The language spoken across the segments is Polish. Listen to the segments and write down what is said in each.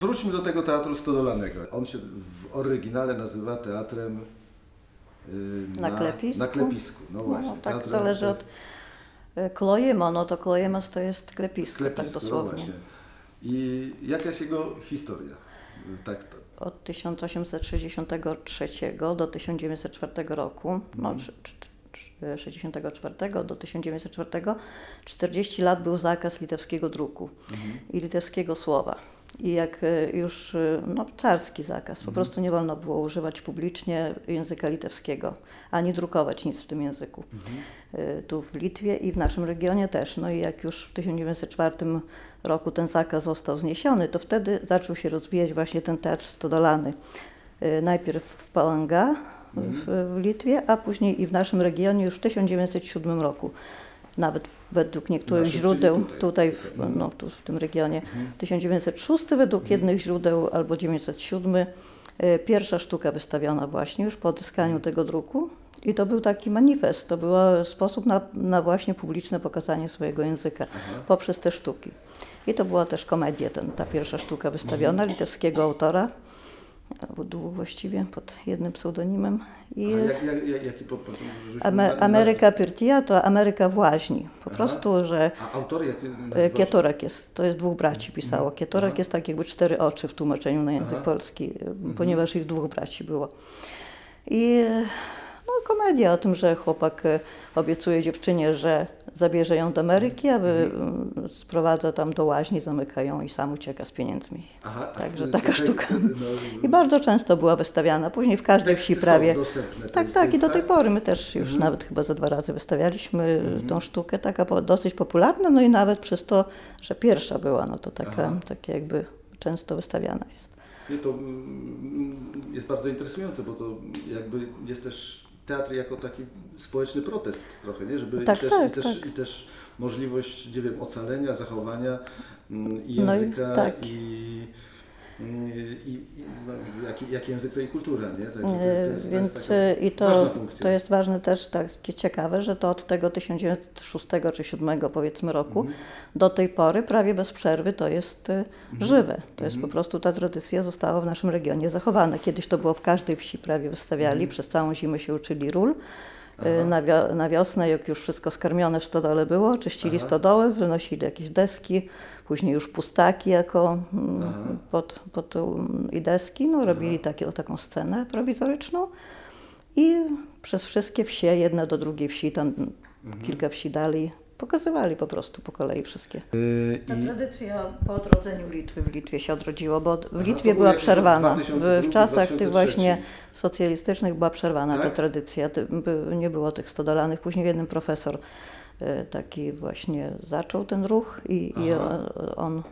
Wróćmy do tego teatru stodolanego. On się w oryginale nazywa teatrem yy, Na klepisku? Na klepisku, no właśnie. No, tak teatrem- zależy od e, klojema, no to klojemas to jest klepisko, klepisku, tak no dosłownie. właśnie. I jaka jest jego historia? Tak, to, Od 1863 do 1904 roku, no Mhm. czy- czy- czy- 64 do 1904, 40 lat był zakaz litewskiego druku Mhm. i litewskiego słowa. I jak e, już, e, no carski zakaz, Mhm. po prostu nie wolno było używać publicznie języka litewskiego, ani drukować nic w tym języku. Mhm. E, Tu w Litwie i w naszym regionie też. No i jak już w 1904 roku ten zakaz został zniesiony, to wtedy zaczął się rozwijać właśnie ten teatr stodolany. Najpierw w Palanga w, w Litwie, a później i w naszym regionie już w 1907 roku. Nawet według niektórych źródeł tutaj, tutaj. w, Mhm. no, tu, w tym regionie. 1906 według jednych źródeł albo 907 e, pierwsza sztuka wystawiona właśnie już po odzyskaniu tego druku. I to był taki manifest, to był sposób na, na właśnie publiczne pokazanie swojego języka poprzez te sztuki. I to była też komedia, ten, ta pierwsza sztuka wystawiona litewskiego autora, albo dwóch właściwie, pod jednym pseudonimem. I jak, jak, jak, jaki po, po, żeśmy Ame, na- Ameryka Pirtia to Ameryka w łaźni. Po Aha. prostu, że A autor jaki? e? Kietorek jest, to jest dwóch braci pisało. Kietorek jest tak jakby cztery oczy w tłumaczeniu na język Aha. polski, e, ponieważ ich dwóch braci było. I e, no, komedia o tym, że chłopak obiecuje dziewczynie, że zabierze ją do Ameryki, aby Mhm. mm, sprowadza tam do łaźni, zamyka ją i sam ucieka z pieniędzmi. Aha, Także taka sztuka. te- no, I bardzo często była wystawiana, później w każdej wsi prawie. dostępne, Tak, tak, te- i do tej tak? pory my też już Mhm. nawet chyba za dwa razy wystawialiśmy tą sztukę, taka dosyć popularna, no i nawet przez to, że pierwsza była, no to taka, Aha. takie jakby często wystawiana jest. Nie, to mm, jest bardzo interesujące, bo to jakby jest też teatr jako taki społeczny protest trochę, nie? Żeby Tak, i, też, tak, i, też, tak. i też możliwość, nie wiem, ocalenia, zachowania mm, i No i języka tak. i, mm, i, i no, jaki, jaki język, to i kultura, nie? To E, jest, to jest, to Więc jest taka e, i to, to jest ważne też takie ciekawe, że to od tego 1906 czy 2007 powiedzmy roku Mhm. do tej pory prawie bez przerwy to jest e, żywe. To jest po Mhm. prostu ta tradycja została w naszym regionie zachowana. Kiedyś to było w każdej wsi prawie wystawiali, Mhm. przez całą zimę się uczyli ról. Na, wio- na wiosnę, jak już wszystko skarmione w stodole było, czyścili Aha. stodołę, wynosili jakieś deski, później już pustaki jako mm, Aha. pod, pod um, i deski, no robili takie, taką scenę prowizoryczną i przez wszystkie wsie, jedna do drugiej wsi, tam Mhm. kilka wsi dalej, pokazywali po prostu po kolei wszystkie. Y, Ta i- tradycja po odrodzeniu Litwy w Litwie się odrodziła, bo w Litwie był była przerwana. W, 2002, w czasach tych 2003. właśnie socjalistycznych była przerwana ta Tak? tradycja. Ty- by- Nie było tych stodolanych. Później jeden profesor e, taki właśnie zaczął ten ruch i, i Aha. on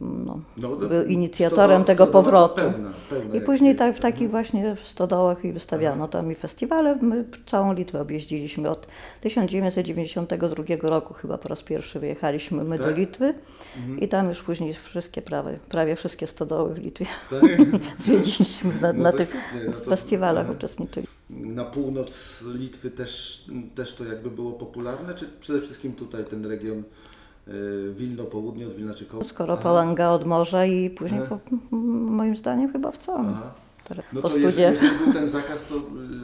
no, no, był inicjatorem stodoła- tego powrotu. Pełna, pełna I później tak w Mhm. takich właśnie stodołach i wystawiano tam i festiwale. My całą Litwę objeździliśmy od 1992 roku chyba po raz pierwszy wyjechaliśmy my do Tak? Litwy Mhm. i tam już później wszystkie prawie, prawie wszystkie stodoły w Litwie Tak? zwiedziliśmy na, No na tych świetnie, no to- festiwalach aha. uczestniczyli. Na północ Litwy też, też to jakby było popularne, czy przede wszystkim tutaj ten region Wilno, południe od Wilna czy Koło? Skoro Aha. Palanga od morza i później Aha. po, moim zdaniem chyba w całym. Aha. No po jeżeli, studiach. jeżeli był ten zakaz, to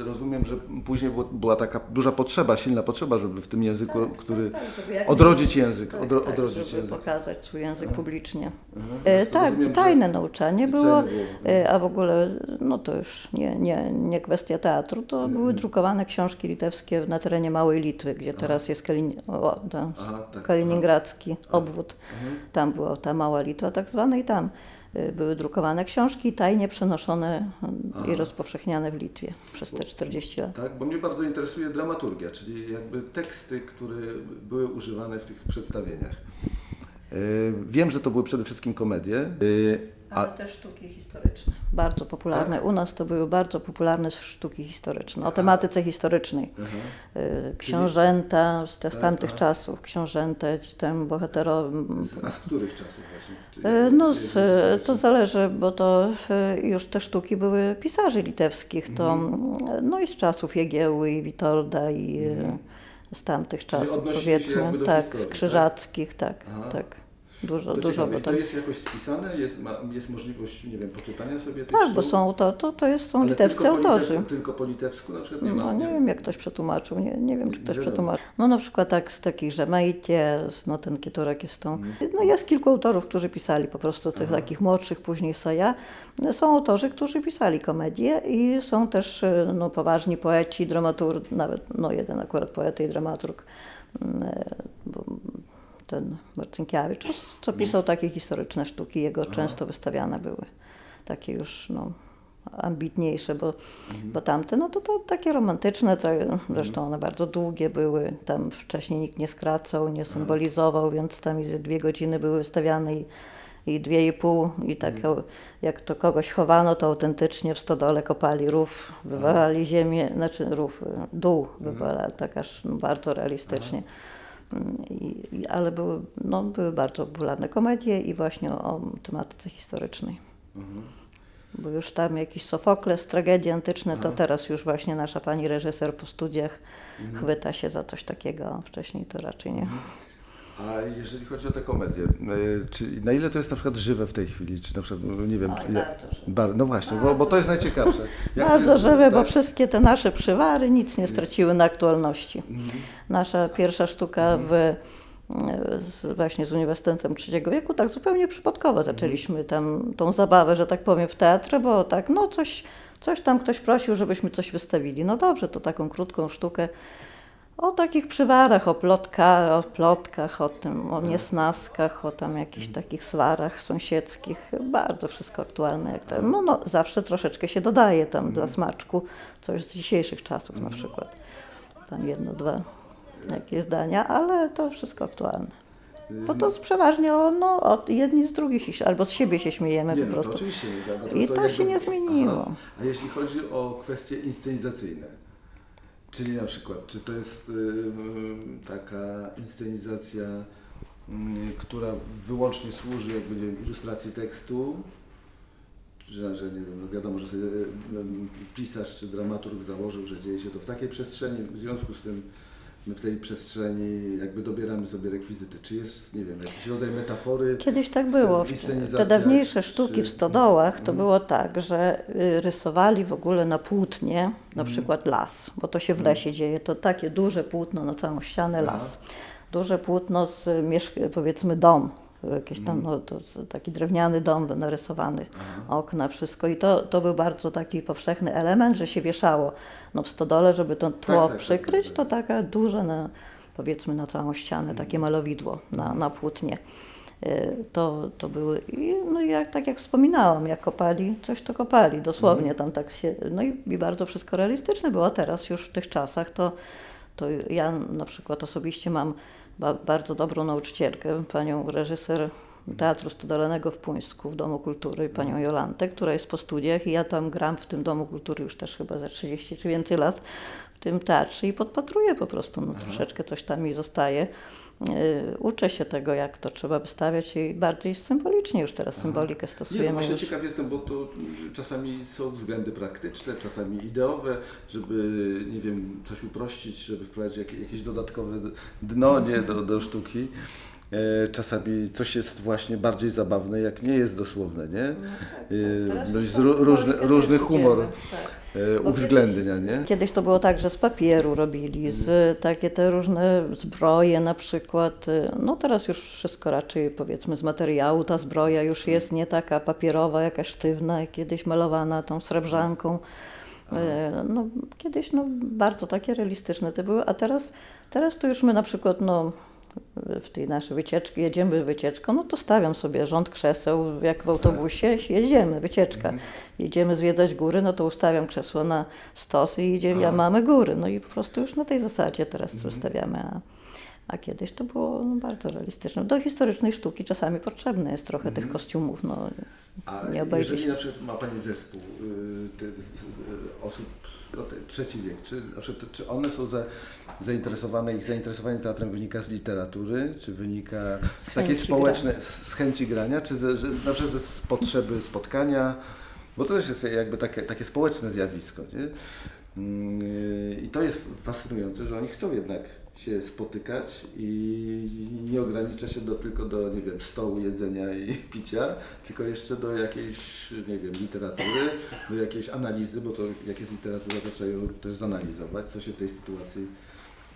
y, rozumiem, że później była taka duża potrzeba, silna potrzeba, żeby w tym języku, który... Tak, jak odrodzić język, tak, odro- tak, odrodzić żeby język. pokazać swój język publicznie. E, tak, Rozumiem, że- tajne nauczanie było, e, a w ogóle, no to już nie, nie, nie kwestia teatru, to Mhm. były drukowane książki litewskie na terenie Małej Litwy, gdzie teraz jest Kalin, o, Aha, tak. kaliningradzki obwód. Mhm. Tam była ta Mała Litwa tak zwana i tam były drukowane książki tajnie przenoszone e, Aha. i rozpowszechniane w Litwie przez te 40 lat. Tak, bo mnie bardzo interesuje dramaturgia, czyli jakby teksty, które były używane w tych przedstawieniach. Y, Wiem, że to były przede wszystkim komedie, y, a Ale też sztuki historyczne. Bardzo popularne. Tak? U nas to były bardzo popularne sztuki historyczne, o tematyce historycznej. Y, Książęta z, te, z Tak, tamtych tak. czasów, książęta, ci tam bohaterowie. Z- A z których czasów właśnie? No, z, to zależy, bo to już te sztuki były pisarzy litewskich, to Mhm. no i z czasów Jagieły i Witolda i y, z tamtych czasów powiedzmy, tak, historii, z tak? krzyżackich, tak, Aha. tak. Dużo, To dużo, ciekawe. bo to jest jakoś spisane? Jest, ma, jest możliwość, nie wiem, poczytania sobie tych Tak, bo są to, to, to jest, są Ale litewscy tylko po autorzy. litewsku- Tylko po litewsku na przykład nie ma? No nie wiem, jak ktoś przetłumaczył, nie, nie wiem, czy Nie ktoś wiadomo. przetłumaczył. No na przykład tak z takich Żemajcie, no ten Kieturek jest tą. Mhm. No jest kilku autorów, którzy pisali po prostu tych takich młodszych, później Saja. Są autorzy, którzy pisali komedie i są też e, no, poważni poeci, dramaturg, nawet no jeden akurat poeta i dramaturg, mm, e, ten Marcynkiewicz, co pisał takie historyczne sztuki, jego często wystawiane były. Takie już no, ambitniejsze, bo, bo tamte, no to, to takie romantyczne, tak, zresztą one bardzo długie były, tam wcześniej nikt nie skracał, nie symbolizował, więc tam i ze dwie godziny były wystawiane i, i dwie i pół i tak jak to kogoś chowano, to autentycznie w stodole kopali rów, wywalali ziemię, znaczy rów, dół wywalali, tak aż no, bardzo realistycznie. I, ale były, no, były bardzo popularne komedie i właśnie o, tematyce historycznej. Bo już tam jakiś Sofokles, tragedie antyczne, to teraz już właśnie nasza pani reżyser po studiach chwyta się za coś takiego, wcześniej to raczej nie. A jeżeli chodzi o te komedie, y, czy na ile to jest na przykład żywe w tej chwili? Czy na przykład, no nie wiem, Oj, czy, ja- bardzo żywe. Bar, no właśnie, bo, bo to jest najciekawsze. Jak Bardzo jest żywe, bo tak? wszystkie te nasze przywary nic nie straciły na aktualności. Nasza pierwsza sztuka w, z, właśnie z Uniwersytetem Trzeciego Wieku, tak zupełnie przypadkowo zaczęliśmy tam tą zabawę, że tak powiem, w teatrze, bo tak, no coś, coś tam ktoś prosił, żebyśmy coś wystawili. No dobrze, to taką krótką sztukę o takich przywarach, o, plotka, o plotkach, o tym, o niesnaskach, o tam jakichś takich swarach sąsiedzkich. Bardzo wszystko aktualne. Jak to, no, no, zawsze troszeczkę się dodaje tam dla smaczku coś z dzisiejszych czasów na przykład. Tam jedno, dwa jakieś zdania, ale to wszystko aktualne. Bo to przeważnie o, no, od jedni z drugich, się- albo z siebie się śmiejemy Nie, po no, prostu. to oczywiście nie. tak, no I to jakby- się nie zmieniło. Aha. A jeśli chodzi o kwestie inscenizacyjne, czyli na przykład, czy to jest y, y, taka inscenizacja, y, która wyłącznie służy jakby, nie ilustracji tekstu, że, że nie wiem, no wiadomo, że sobie y, y, pisarz czy dramaturg założył, że dzieje się to w takiej przestrzeni, w związku z tym my w tej przestrzeni jakby dobieramy sobie rekwizyty. Czy jest, nie wiem, jakiś rodzaj metafory? Kiedyś tak było. Te dawniejsze czy- sztuki w stodołach to było tak, że y, rysowali w ogóle na płótnie, na przykład las, bo to się w lesie dzieje. To takie duże płótno na całą ścianę, las. Duże płótno z powiedzmy dom, jakiś tam no, to taki drewniany dom narysowany, okna, wszystko. I to, to był bardzo taki powszechny element, że się wieszało. No, w stodole, żeby to tło tak, tak, przykryć, tak, to taka duże na, powiedzmy na całą ścianę, takie malowidło na, na płótnie. E, To, to były, i, no jak, tak jak wspominałam, jak kopali, coś to kopali, dosłownie tam tak się, no i, i bardzo wszystko realistyczne było, a teraz już w tych czasach to, to ja na przykład osobiście mam ba, bardzo dobrą nauczycielkę, panią reżyser Teatru Stodolenego w Puńsku, w Domu Kultury, panią Jolantę, która jest po studiach i ja tam gram w tym Domu Kultury już też chyba za 30 czy więcej lat w tym teatrze i podpatruję po prostu, no troszeczkę coś tam mi zostaje. Yy, Uczę się tego, jak to trzeba wystawiać i bardziej symbolicznie już teraz symbolikę Nie, no stosujemy. właśnie już. ciekaw jestem, bo to czasami są względy praktyczne, czasami ideowe, żeby, nie wiem, coś uprościć, żeby wprowadzić jakieś, jakieś dodatkowe dno nie, do, do sztuki. E, Czasami coś jest właśnie bardziej zabawne, jak nie jest dosłowne, nie? E, no już jest tą ró- różny, różny humor tak. e, uwzględnia, nie? Kiedyś to było tak, że z papieru robili, z takie te różne zbroje na przykład. No teraz już wszystko raczej powiedzmy z materiału. Ta zbroja już jest nie taka papierowa, jakaś sztywna, jak kiedyś malowana tą srebrzanką. No, kiedyś no, bardzo takie realistyczne te były, a teraz, teraz to już my na przykład no, w tej naszej wycieczki, jedziemy wycieczką, no to stawiam sobie rząd krzeseł, jak w autobusie, jedziemy, wycieczka. Jedziemy zwiedzać góry, no to ustawiam krzesło na stos i idziemy, ja mamy góry. No i po prostu już na tej zasadzie teraz Mhm. ustawiamy, a, a kiedyś to było no, bardzo realistyczne. Do historycznej sztuki czasami potrzebne jest trochę tych kostiumów, no A nie jeżeli na przykład ma Pani zespół y, y, osób, trzeci wiek, czy, czy one są za, zainteresowane, ich zainteresowanie teatrem wynika z literatury, czy wynika z, Z takiej społecznej, z, chęci grania, czy ze, przykład z potrzeby spotkania, bo to też jest jakby takie, takie społeczne zjawisko, nie? Mm, I to jest fascynujące, że oni chcą jednak się spotykać i nie ogranicza się do, tylko do, nie wiem, stołu, jedzenia i picia, tylko jeszcze do jakiejś, nie wiem, literatury, do jakiejś analizy, bo to jak jest literatura, to trzeba ją też zanalizować, co się w tej sytuacji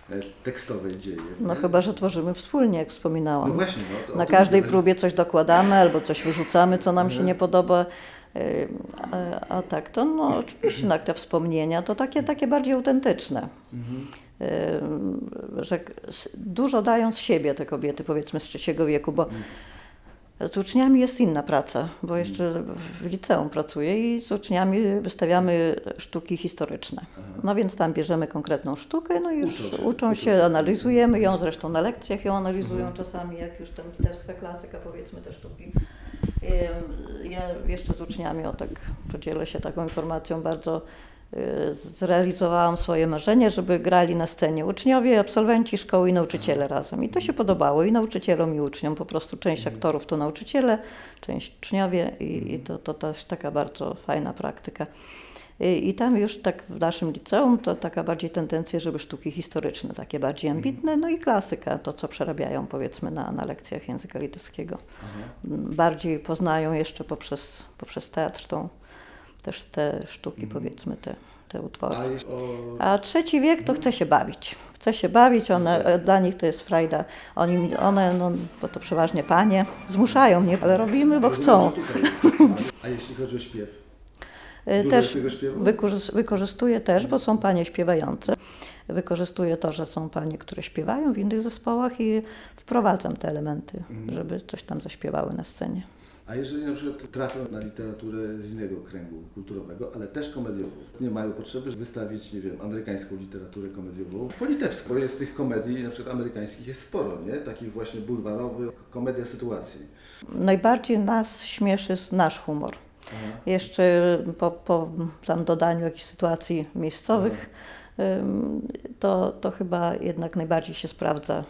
e, tekstowej dzieje. No nie? chyba, że tworzymy wspólnie, jak wspominałam. No właśnie, no, Na każdej chodzi. próbie coś dokładamy albo coś wyrzucamy, co nam się Mhm. nie podoba. Ym, A, a tak, to no, oczywiście no, te wspomnienia to takie, takie bardziej autentyczne. Mhm. Że dużo dają z siebie te kobiety, powiedzmy z trzeciego wieku, bo z uczniami jest inna praca, bo jeszcze w liceum pracuję i z uczniami wystawiamy sztuki historyczne. No więc tam bierzemy konkretną sztukę, no i już Uczą się, uczą się, analizujemy ją, zresztą na lekcjach ją analizują Mhm. czasami, jak już tam literska klasyka, powiedzmy te sztuki. Ja jeszcze z uczniami, o tak podzielę się taką informacją, bardzo zrealizowałam swoje marzenie, żeby grali na scenie uczniowie, absolwenci szkoły i nauczyciele razem. I to się podobało i nauczycielom i uczniom. Po prostu część aktorów to nauczyciele, część uczniowie i, i to, to też taka bardzo fajna praktyka. I, I tam już tak w naszym liceum to taka bardziej tendencja, żeby sztuki historyczne, takie bardziej ambitne, no i klasyka, to co przerabiają powiedzmy na, na lekcjach języka litewskiego. Aha. M, Bardziej poznają jeszcze poprzez, poprzez teatr tą, też te sztuki powiedzmy, te, te utwory. A trzeci wiek to chce się bawić. Chce się bawić, one, Tak. dla nich to jest frajda. Oni, one, no, bo to przeważnie panie, zmuszają mnie, ale robimy, bo chcą. A jeśli chodzi o śpiew? Y, Dużo Też wykorzystuję też, bo są panie śpiewające. Wykorzystuję to, że są panie, które śpiewają w innych zespołach i wprowadzam te elementy, Mhm. żeby coś tam zaśpiewały na scenie. A jeżeli na przykład trafią na literaturę z innego kręgu kulturowego, ale też komediową, nie mają potrzeby wystawić, nie wiem, amerykańską literaturę komediową po litewsku, bo jest tych komedii na przykład amerykańskich jest sporo, nie? Takich właśnie bulwarowych, komedia sytuacji. Najbardziej nas śmieszy nasz humor. Aha. Jeszcze po, po tam dodaniu jakichś sytuacji miejscowych, to, to chyba jednak najbardziej się sprawdza.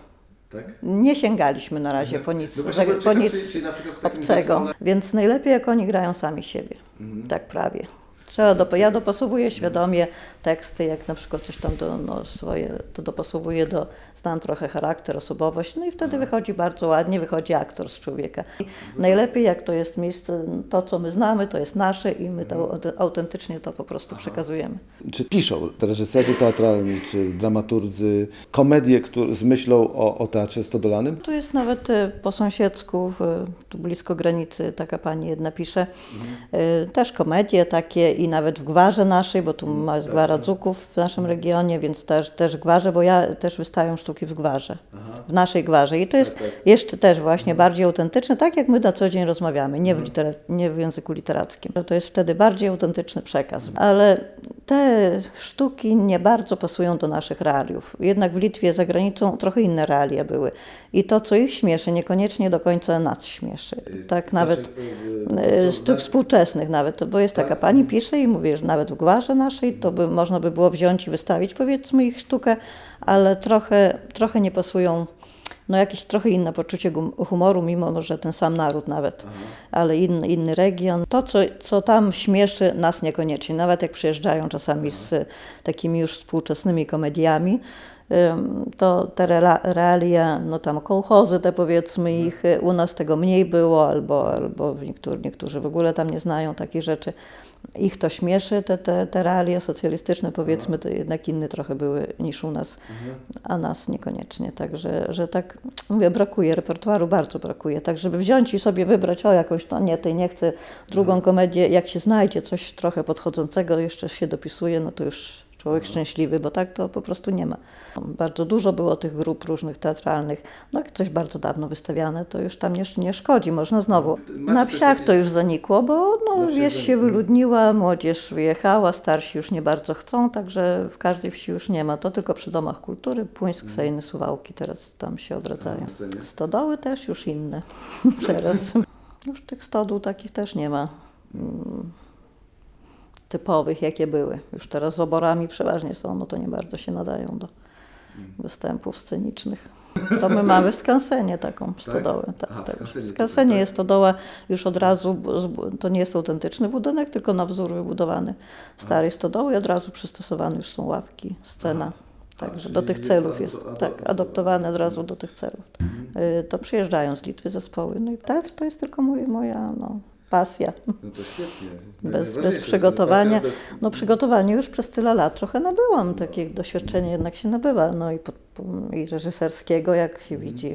Tak? Nie sięgaliśmy na razie po nic, No właśnie, po nic czy, czy na przykład w takim obcego, zespole... więc najlepiej jak oni grają sami siebie, Mhm. tak prawie. Trzeba dop- ja dopasowuję świadomie teksty, jak na przykład coś tam do, no, swoje, to dopasowuję do, znam trochę charakter, osobowość, no i wtedy wychodzi bardzo ładnie, wychodzi aktor z człowieka. I najlepiej jak to jest miejsce, to co my znamy, to jest nasze i my to aut- autentycznie to po prostu przekazujemy. Czy piszą reżyserzy teatralni, czy dramaturdzy komedie które, z myślą o, o teatrze stodolanym? Tu jest nawet e, po sąsiedzku, w, tu blisko granicy, taka pani jedna pisze, e, też komedie takie i nawet w Gwarze naszej, bo tu ma jest Gwara Dzuków w naszym regionie, więc też, też Gwarze, bo ja też wystawiam sztuki w Gwarze, Aha. w naszej Gwarze i to jest tak. jeszcze też właśnie bardziej autentyczne, tak jak my na co dzień rozmawiamy, nie w, litera- nie w języku literackim. To jest wtedy bardziej autentyczny przekaz, ale te sztuki nie bardzo pasują do naszych realiów. Jednak w Litwie, za granicą trochę inne realia były i to, co ich śmieszy, niekoniecznie do końca nas śmieszy. Tak nawet Znaczy, e, z tych współczesnych nawet, bo jest taka pani pisze i mówi, że nawet w gwarze naszej to by można by było wziąć i wystawić powiedzmy ich sztukę, ale trochę, trochę nie pasują, no jakieś trochę inne poczucie humoru, mimo że ten sam naród nawet, ale inny, inny region. To, co, co tam śmieszy nas niekoniecznie, nawet jak przyjeżdżają czasami z e, takimi już współczesnymi komediami, to te realia, no tam kołchozy te powiedzmy ich, y, u nas tego mniej było, albo, albo niektórzy, niektórzy w ogóle tam nie znają takich rzeczy. Ich to śmieszy, te, te, te realia socjalistyczne powiedzmy, to jednak inne trochę były niż u nas, a nas niekoniecznie. Także, że tak, mówię, brakuje repertuaru, bardzo brakuje. Tak, żeby wziąć i sobie wybrać, o jakąś, to nie, tej nie chcę, drugą komedię, jak się znajdzie coś trochę podchodzącego, jeszcze się dopisuje, no to już człowiek szczęśliwy, bo tak to po prostu nie ma. Bardzo dużo było tych grup różnych teatralnych. No jak coś bardzo dawno wystawiane, to już tam nie, nie szkodzi, można znowu. Macie Na wsiach to już zanikło, bo no, wieś się zanikło. wyludniła, młodzież wyjechała, starsi już nie bardzo chcą, także w każdej wsi już nie ma. To tylko przy domach kultury, Płońsk, Mhm. Sejny, Suwałki teraz tam się odradzają. Stodoły też już inne teraz. Już tych stodół takich też nie ma mm, typowych, jakie były. Już teraz z oborami przeważnie są, no to nie bardzo się nadają do występów scenicznych. To my mamy w Skansenie taką stodołę. Tak, Aha, tak. Skansenie W Skansenie tak. jest stodoła już od razu, to nie jest autentyczny budynek, tylko na wzór wybudowany starej stodoły i od razu przystosowane już są ławki, scena. Także do tych celów jest, tak, adoptowane od razu do tych celów. Y, To przyjeżdżają z Litwy zespoły. No i tak, to jest tylko mój, moja no, pasja. No to świetnie. Bez, bez przygotowania. No przygotowanie już przez tyle lat trochę nabyłam, takie doświadczenie jednak się nabywa, no i, pod, i reżyserskiego, jak się widzi.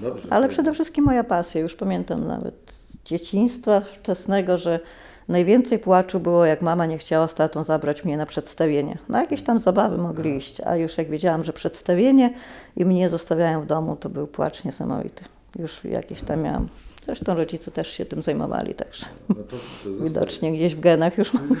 Bez... Dobrze. Ale przede wszystkim moja pasja, już pamiętam nawet z dzieciństwa wczesnego, że najwięcej płaczu było, jak mama nie chciała z tatą zabrać mnie na przedstawienie. Na jakieś tam zabawy mogli iść, a już jak wiedziałam, że przedstawienie i mnie zostawiają w domu, to był płacz niesamowity. Już jakieś tam miałam. Zresztą rodzice też się tym zajmowali, także No to, to widocznie gdzieś w genach już mam.